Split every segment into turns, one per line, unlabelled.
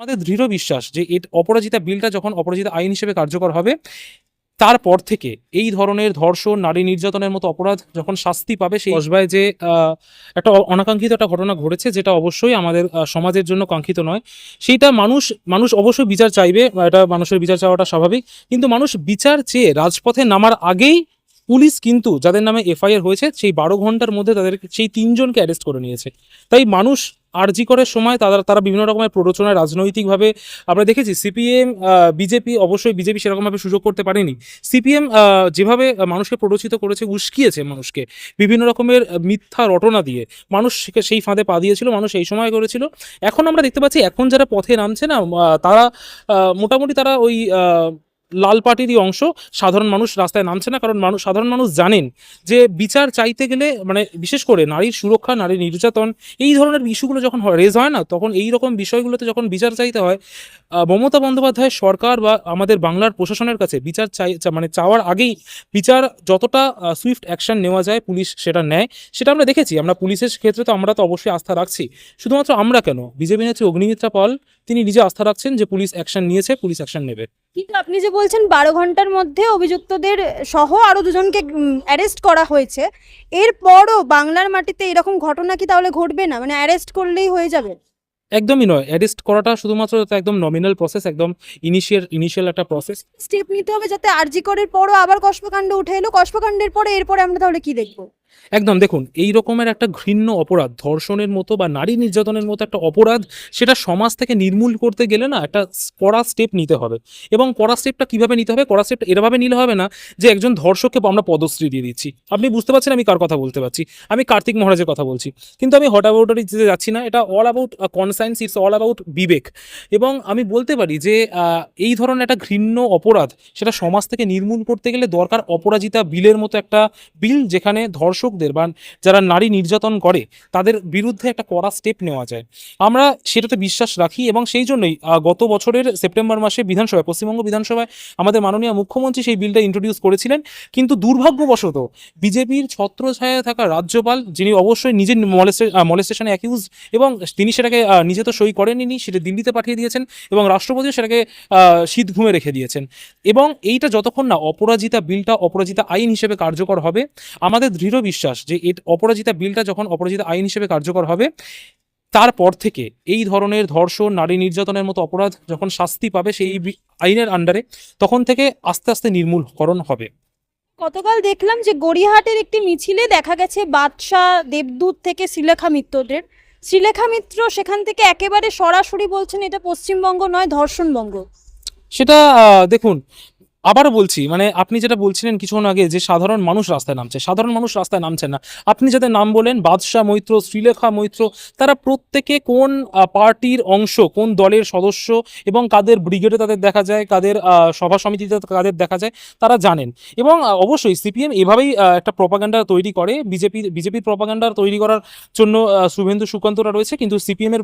আমাদের দৃঢ় বিশ্বাস যে এর অপরাজিতা বিলটা যখন অপরাজিতা আইন হিসেবে কার্যকর হবে, তারপর থেকে এই ধরনের ধর্ষণ, নারী নির্যাতনের মতো অপরাধ যখন শাস্তি পাবে সেই কসবায় যে একটা অনাকাঙ্ক্ষিত একটা ঘটনা ঘটেছে, যেটা অবশ্যই আমাদের সমাজের জন্য কাঙ্ক্ষিত নয়। সেইটা মানুষ মানুষ অবশ্যই বিচার চাইবে, এটা মানুষের বিচার চাওয়াটা স্বাভাবিক। কিন্তু মানুষ বিচার চেয়ে রাজপথে নামার আগেই পুলিশ কিন্তু, যাদের নামে এফআইআর হয়েছে, সেই বারো ঘণ্টার মধ্যে তাদের, সেই তিনজনকে অ্যারেস্ট করে নিয়েছে। তাই মানুষ আরজি করার সময়, তারা তারা বিভিন্ন রকমের প্ররোচনায় রাজনৈতিকভাবে, আমরা দেখেছি সিপিএম বিজেপি, অবশ্যই বিজেপি সেরকমভাবে সুযোগ করতে পারেনি। সিপিএম যেভাবে মানুষকে প্ররোচিত করেছে, উস্কিয়েছে মানুষকে, বিভিন্ন রকমের মিথ্যা রটনা দিয়ে মানুষ সেই ফাঁদে পা দিয়েছিল, মানুষ এই সময় করেছিল। এখন আমরা দেখতে পাচ্ছি, এখন যারা পথে নামছে না তারা মোটামুটি তারা ওই লাল পার্টিরই অংশ, সাধারণ মানুষ রাস্তায় নামছে না, কারণ মানুষ, সাধারণ মানুষ জানেন যে বিচার চাইতে গেলে মানে বিশেষ করে নারীর সুরক্ষা নারী নির্যাতন, এই ধরনের ইস্যুগুলো যখন রেজ হয় না, তখন এই রকম বিষয়গুলোতে যখন বিচার চাইতে হয় মমতা বন্দ্যোপাধ্যায় সরকার বা আমাদের বাংলার প্রশাসনের কাছে বিচার চাই মানে চাওয়ার আগেই বিচার যতটা সুইফট অ্যাকশন নেওয়া যায়, পুলিশ সেটা নেয়, সেটা আমরা দেখেছি। আমরা পুলিশের ক্ষেত্রে তো আমরা তো অবশ্যই আস্থা রাখছি। শুধুমাত্র আমরা কেন? বিজেপি নেত্রী অগ্নিমিত্রা পাল, তিনি নিজে আস্থা রাখছেন যে পুলিশ অ্যাকশন নিয়েছে, পুলিশ অ্যাকশন নেবে।
কিন্তু আপনি যে বলছেন বারো ঘণ্টার মধ্যে অভিযুক্তদের সহ আরও দুজনকে অ্যারেস্ট করা হয়েছে। এরপরও বাংলার মাটিতে এরকম ঘটনা কি তাহলে ঘটবে না? মানে অ্যারেস্ট করলেই হয়ে যাবে?
একদমই নয়। অ্যারেস্ট করাটা শুধুমাত্র একদম নমিনাল প্রসেস একদম ইনিশিয়াল ইনিশিয়াল একটা প্রসেস
স্টেপ নিতে হবে যাতে আরজি করের পরও আবার কষ্পকাণ্ড উঠে এলো। কষ্পকাণ্ডের পরে এরপরে আমরা তাহলে কি দেখব?
একদম, দেখুন, এই রকমের একটা ঘৃণ্য অপরাধ, ধর্ষণের মতো বা নারী নির্যাতনের মতো একটা অপরাধ, সেটা সমাজ থেকে নির্মূল করতে গেলে না একটা কড়া স্টেপ নিতে হবে। এবং কড়া স্টেপটা কীভাবে নিতে হবে? কড়া স্টেপটা এরভাবে নিলে হবে না যে একজন ধর্ষককে আমরা পদশ্রী দিয়ে দিচ্ছি। আপনি বুঝতে পারছেন আমি কার কথা বলতে পারছি? আমি কার্তিক মহারাজের কথা বলছি। কিন্তু আমি হট অ্যাবাউটারি যেতে যাচ্ছি না, এটা all about conscience it's all about বিবেক। এবং আমি বলতে পারি যে এই ধরনের একটা ঘৃণ্য অপরাধ, সেটা সমাজ থেকে নির্মূল করতে গেলে দরকার অপরাজিতা বিলের মতো একটা বিল, যেখানে ধর্ষকদের বা যারা নারী নির্যাতন করে, তাদের বিরুদ্ধে একটা কড়া স্টেপ নেওয়া যায়। আমরা সেটাতে বিশ্বাস রাখি এবং সেই জন্যই গত বছরের সেপ্টেম্বর মাসে বিধানসভায়, পশ্চিমবঙ্গ বিধানসভায় আমাদের মাননীয় মুখ্যমন্ত্রী সেই বিলটা ইন্ট্রোডিউস করেছিলেন। কিন্তু দুর্ভাগ্যবশত বিজেপির ছত্রছায়ায় থাকা রাজ্যপাল, যিনি অবশ্যই নিজে মলেস্টেশনে অ্যাকিউজ এবং তিনি সেটাকে নিজে তো সই করেননি, সেটা দিল্লিতে পাঠিয়ে দিয়েছেন এবং রাষ্ট্রপতিও সেটাকে শীত ঘুমে রেখে দিয়েছেন। এবং এইটা যতক্ষণ না অপরাজিতা বিলটা অপরাজিতা আইন হিসেবে কার্যকর হবে, আমাদের দৃঢ় বিশ্বাস যে এর অপরাজিতা বিলটা যখন অপরাজিতা আইন হিসেবে কার্যকর হবে তারপর থেকে এই ধরনের ধর্ষণ নারী নির্যাতনের মতো অপরাধ যখন শাস্তি পাবে সেই আইনের আন্ডারে তখন থেকে আস্তে আস্তে নির্মূলকরণ হবে।
গতকাল দেখলাম যে গড়িয়াহাটের একটি মিছিলে দেখা গেছে বাদশাহ দেবদূত থেকে শ্রীলেখা মিত্রদের। শ্রীলেখা মিত্র সেখান থেকে একেবারে সরাসরি বলছেন এটা পশ্চিমবঙ্গ নয় ধর্ষণবঙ্গ।
সেটা দেখুন আবারও বলছি মানে আপনি যেটা বলছিলেন কিছুক্ষণ আগে যে সাধারণ মানুষ রাস্তায় নামছে, সাধারণ মানুষ রাস্তায় নামছেন না। আপনি যাদের নাম বলেন, বাদশাহ মৈত্র, শ্রীলেখা মৈত্র, তারা প্রত্যেকে কোন পার্টির অংশ, কোন দলের সদস্য এবং কাদের ব্রিগেডে তাদের দেখা যায়, কাদের সভা সমিতিতে কাদের দেখা যায়, তারা জানেন। এবং অবশ্যই সিপিএম এভাবেই একটা প্রপাগান্ডা তৈরি করে, বিজেপি, বিজেপির প্রপাগান্ডা তৈরি করার জন্য শুভেন্দু সুকান্তরা রয়েছে, কিন্তু সিপিএমের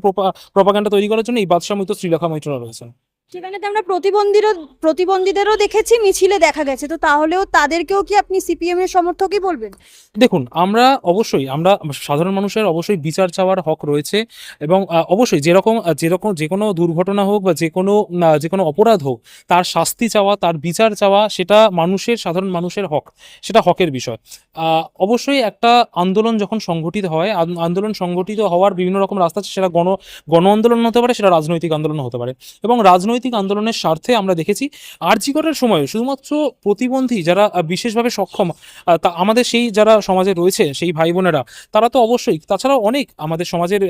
প্রপাগান্ডা তৈরি করার জন্য এই বাদশাহ মৈত্র, শ্রীলেখা মৈত্ররা রয়েছেন।
সেখানে তো আমরা প্রতিবন্ধীরও, প্রতিবন্ধীদেরও দেখেছি, মিছিলে দেখা গেছে। তো তাহলেও তাদেরকেও কি আপনি সিপিএম এর সমর্থকই বলবেন?
দেখুন, আমরা অবশ্যই, আমরা সাধারণ মানুষের অবশ্যই বিচার চাওয়ার হক রয়েছে এবং অবশ্যই যেরকম যেরকম, যে কোনো দুর্ঘটনা হোক বা যে কোনো যে কোনো অপরাধ হোক, তার শাস্তি চাওয়া, তার বিচার চাওয়া, সেটা মানুষের, সাধারণ মানুষের হক, সেটা হকের বিষয়। অবশ্যই একটা আন্দোলন যখন সংগঠিত হয়, আন- আন্দোলন সংগঠিত হওয়ার বিভিন্ন রকম রাস্তা আছে, সেটা গণ গণ আন্দোলন হতে পারে, সেটা রাজনৈতিক আন্দোলন হতে পারে। এবং রাজনৈতিক আন্দোলনের স্বার্থে আমরা দেখেছি আর্জিকরের সময় শুধুমাত্র প্রতিবন্ধী যারা বিশেষভাবে সক্ষম তা আমাদের সেই যারা সমাজে রয়েছে, সেই ভাই বোনেরা তারা তো অবশ্যই, তাছাড়াও অনেক আমাদের সমাজের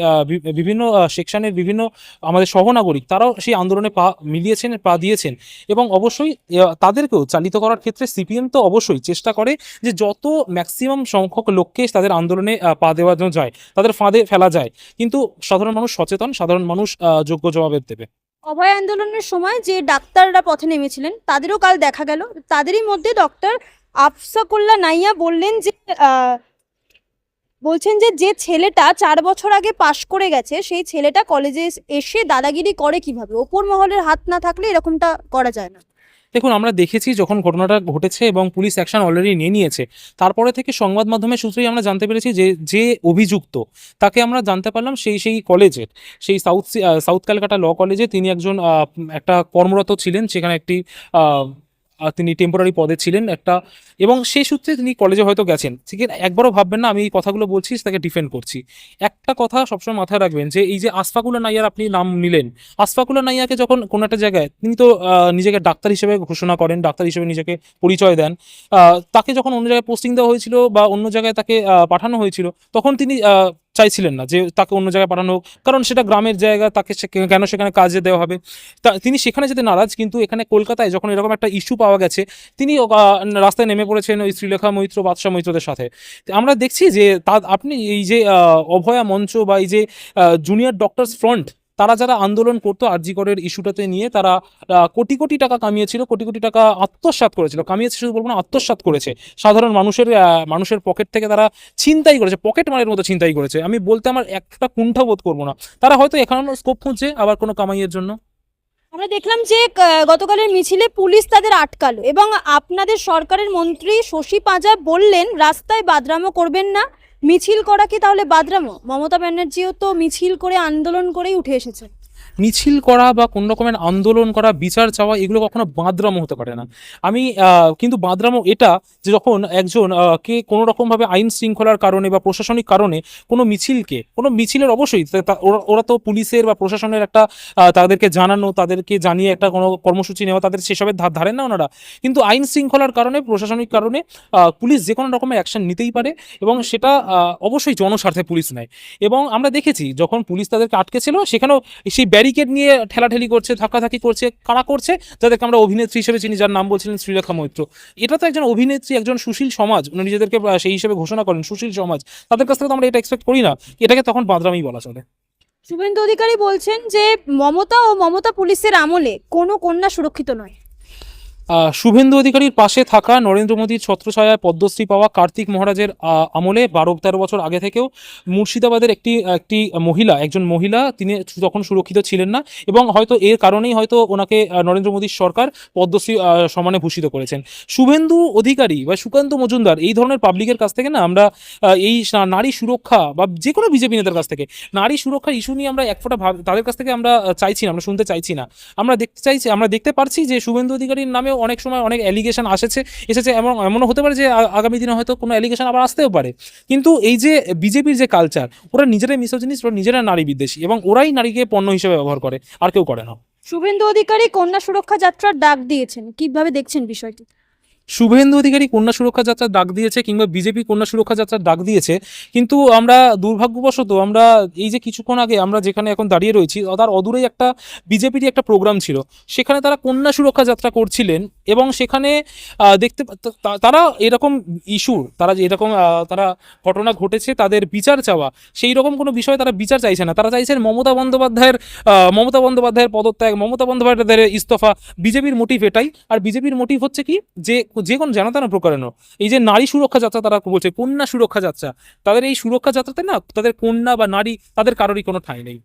বিভিন্ন সেকশনের বিভিন্ন আমাদের সহনাগরিক, তারাও সেই আন্দোলনে পা মিলিয়েছেন, পা দিয়েছেন এবং অবশ্যই তাদেরকেও চালিত করার ক্ষেত্রে সিপিএম তো অবশ্যই চেষ্টা করে যে যত ম্যাক্সিমাম সংখ্যক লোককে তাদের আন্দোলনে পা দেওয়া যায়, তাদের ফাঁদে ফেলা যায়, কিন্তু সাধারণ মানুষ সচেতন, সাধারণ মানুষ যোগ্য জবাবের দেবে।
অভয় আন্দোলনের সময় যে ডাক্তাররা পথে নেমেছিলেন, তাদেরও কাল দেখা গেল। তাদেরই মধ্যে ডক্টর আফসাকুল্লা নাইয়া বললেন যে বলছেন যে যে ছেলেটা চার বছর আগে পাশ করে গেছে, সেই ছেলেটা কলেজে এসে দাদাগিরি করে কীভাবে? ওপর মহলের হাত না থাকলে এরকমটা করা যায় না।
দেখুন, আমরা দেখেছি যখন ঘটনাটা ঘটেছে এবং পুলিশ অ্যাকশন অলরেডি নিয়ে নিয়েছে, তারপরে থেকে সংবাদ মাধ্যমের সূত্রেই আমরা জানতে পেরেছি যে যে অভিযুক্ত, তাকে আমরা জানতে পারলাম সেই সেই কলেজের, সেই সাউথ সাউথ ক্যালকাটা ল কলেজে তিনি একজন একটা কর্মরত ছিলেন, সেখানে একটি তিনি টেম্পোরারি পদে ছিলেন একটা, এবং সেই সূত্রে তিনি কলেজে হয়তো গেছেন ঠিক আছে? একবারও ভাববেন না, আমি এই কথাগুলো বলছি, তাকে ডিফেন্ড করছি একটা কথা সবসময় মাথায় রাখবেন যে, এই যে আসফাকুল্লা নাইয়ার আপনি নাম নিলেন আসফাকুল্লা নাইয়াকে যখন কোনো একটা জায়গায়, তিনি তো নিজেকে ডাক্তার হিসেবে ঘোষণা করেন, ডাক্তার হিসেবে নিজেকে পরিচয় দেন তাকে যখন অন্য জায়গায় পোস্টিং দেওয়া হয়েছিল বা অন্য জায়গায় তাকে পাঠানো হয়েছিল, তখন তিনি চাইছিলেন না যে তাকে অন্য জায়গায় পাঠানো হোক। কারণ সেটা গ্রামের জায়গা, তাকে কেন সেখানে কাজে দেওয়া হবে? তা তিনি সেখানে যেতে নারাজ, কিন্তু এখানে কলকাতায় যখন এরকম একটা ইস্যু পাওয়া গেছে, তিনি রাস্তায় নেমে পড়েছেন ওই শ্রীলেখা মৈত্র, বাদশাহ মৈত্রদের সাথে। আমরা দেখছি যে তা আপনি এই যে অভয়া মঞ্চ বা এই যে জুনিয়র ডক্টরস ফ্রন্ট তারা যারা আন্দোলন করতো আরজিকরের ইস্যুটাতে নিয়ে, তারা কোটি কোটি টাকা কামিয়েছিল, কোটি কোটি টাকা আত্মসাৎ করেছিল। কামিয়েছে শুধু বলব না, আত্মসাৎ করেছে। সাধারণ মানুষের মানুষের পকেট থেকে তারা ছিনতাই করেছে, পকেট মারের মতো ছিনতাই করেছে। আমি বলতে আমার একটা কুণ্ঠা বোধ করব না। তারা হয়তো এখানে স্কোপ খুঁজছে, আবার কোনো কামাইয়ের জন্য?
আমরা দেখলাম যে গতকালের মিছিলে পুলিশ তাদের আটকালো এবং আপনাদের সরকারের মন্ত্রী শশী পাঁজা বললেন, রাস্তায় বাদরামো করবেন না। মিছিল করা কি তাহলে বাদরামো? মমতা ব্যানার্জিও তো মিছিল করে আন্দোলন করেই উঠে এসেছে।
মিছিল করা বা কোন রকমের আন্দোলন করা, বিচার চাওয়া, এগুলো কখনো বাঁদরামো হতে পারে না। আমি কিন্তু বাঁদরামো এটা যে যখন একজন কে কোনো রকমভাবে আইন শৃঙ্খলার কারণে বা প্রশাসনিক কারণে কোনো মিছিলকে, কোনো মিছিলের অবশ্যই ওরা তো পুলিশের বা প্রশাসনের একটা তাদেরকে জানানো, তাদেরকে জানিয়ে একটা কোনো কর্মসূচি নেওয়া, তাদের সেসবের ধার ধারেন না ওনারা। কিন্তু আইন শৃঙ্খলার কারণে, প্রশাসনিক কারণে পুলিশ যে কোনো রকমের অ্যাকশন নিতেই পারে এবং সেটা অবশ্যই জনস্বার্থে পুলিশ নেয়। এবং আমরা দেখেছি, যখন পুলিশ তাদেরকে আটকেছিল, সেখানেও সেই ব্যারিকেড নিয়ে ঠেলাঠেলি করছে, ধাক্কাধাক্কি করছে, কারা করছে? যাদেরকে আমরা অভিনেত্রী হিসেবে চিনি, যার নাম বলছিলেন শ্রীরেখা মৈত্র। এটা তো একজন অভিনেত্রী, একজন সুশীল সমাজ, উনি নিজেদেরকে সেই হিসেবে ঘোষণা করেন, সুশীল সমাজ। তাদের কাছ থেকে তো আমরা এটা এক্সপেক্ট করি না। এটাকে তখন বাদরামি বলা চলে।
শুভেন্দু অধিকারী বলছেন যে, মমতা ও মমতা পুলিশের আমলে কোনো কন্যা সুরক্ষিত নয়।
শুভেন্দু অধিকারীর পাশে থাকা নরেন্দ্র মোদীর ছত্রছায়ায় পদ্মশ্রী পাওয়া কার্তিক মহারাজের আমলে বারো, তেরো বছর আগে থেকেও মুর্শিদাবাদের একটি একটি মহিলা, একজন মহিলা, তিনি তখন সুরক্ষিত ছিলেন না এবং হয়তো এর কারণেই হয়তো ওনাকে নরেন্দ্র মোদীর সরকার পদ্মশ্রী সমানে ভূষিত করেছেন। শুভেন্দু অধিকারী বা সুকান্ত মজুমদার এই ধরনের পাবলিকের কাছ থেকে না আমরা এই নারী সুরক্ষা বা যে কোনো বিজেপি নেতার কাছ থেকে, নারী সুরক্ষার ইস্যু নিয়ে আমরা এক ফোঁটা তাদের কাছ থেকে আমরা চাইছি না, আমরা শুনতে চাইছি না। আমরা দেখতে চাইছি, আমরা দেখতে পারছি যে শুভেন্দু অধিকারীর নামে অনেক সময় অনেক অ্যালিগেশন আসেছে, এসেছে এমন, এমনও হতে পারে যে আগামী দিনে হয়তো কোনো অ্যালিগেশন আবার আসতেও পারে। কিন্তু এই যে বিজেপির যে কালচার ওরা নিজেরাই মিসোজিনিস ওরা নিজেরা নারী বিদ্বেষী এবং ওরাই নারীকে পণ্য হিসেবে ব্যবহার করে, আর কেউ করে না।
শুভেন্দু অধিকারী কন্যা সুরক্ষা যাত্রার ডাক দিয়েছেন, কীভাবে দেখছেন বিষয়টি?
শুভেন্দু অধিকারী কন্যা সুরক্ষা যাত্রার ডাক দিয়েছে কিংবা বিজেপি কন্যা সুরক্ষা যাত্রার ডাক দিয়েছে, কিন্তু আমরা দুর্ভাগ্যবশত আমরা এই যে কিছুক্ষণ আগে আমরা যেখানে এখন দাঁড়িয়ে রয়েছি, তার অদূরেই একটা বিজেপিরই একটা প্রোগ্রাম ছিল। সেখানে তারা কন্যা সুরক্ষা যাত্রা করছিলেন এবং সেখানে দেখতে তারা এরকম ইস্যু, তারা এরকম তারা ঘটনা ঘটেছে, তাদের বিচার চাওয়া, সেই রকম কোনো বিষয়ে তারা বিচার চাইছে না। তারা চাইছেন মমতা বন্দ্যোপাধ্যায়ের মমতা বন্দ্যোপাধ্যায়ের পদত্যাগ, মমতা বন্দ্যোপাধ্যায়ের ইস্তফা বিজেপির মোটিভ এটাই। আর বিজেপির মোটিভ হচ্ছে কি? যে যে কোনো জানাতানা প্রকারেণ এই যে নারী সুরক্ষা যাত্রা তারা বলছে, কন্যা সুরক্ষা যাত্রা, তাদের এই সুরক্ষা যাত্রাতে না তাদের কন্যা বা নারী তাদের কারোরই কোনো ঠাঁই নেই।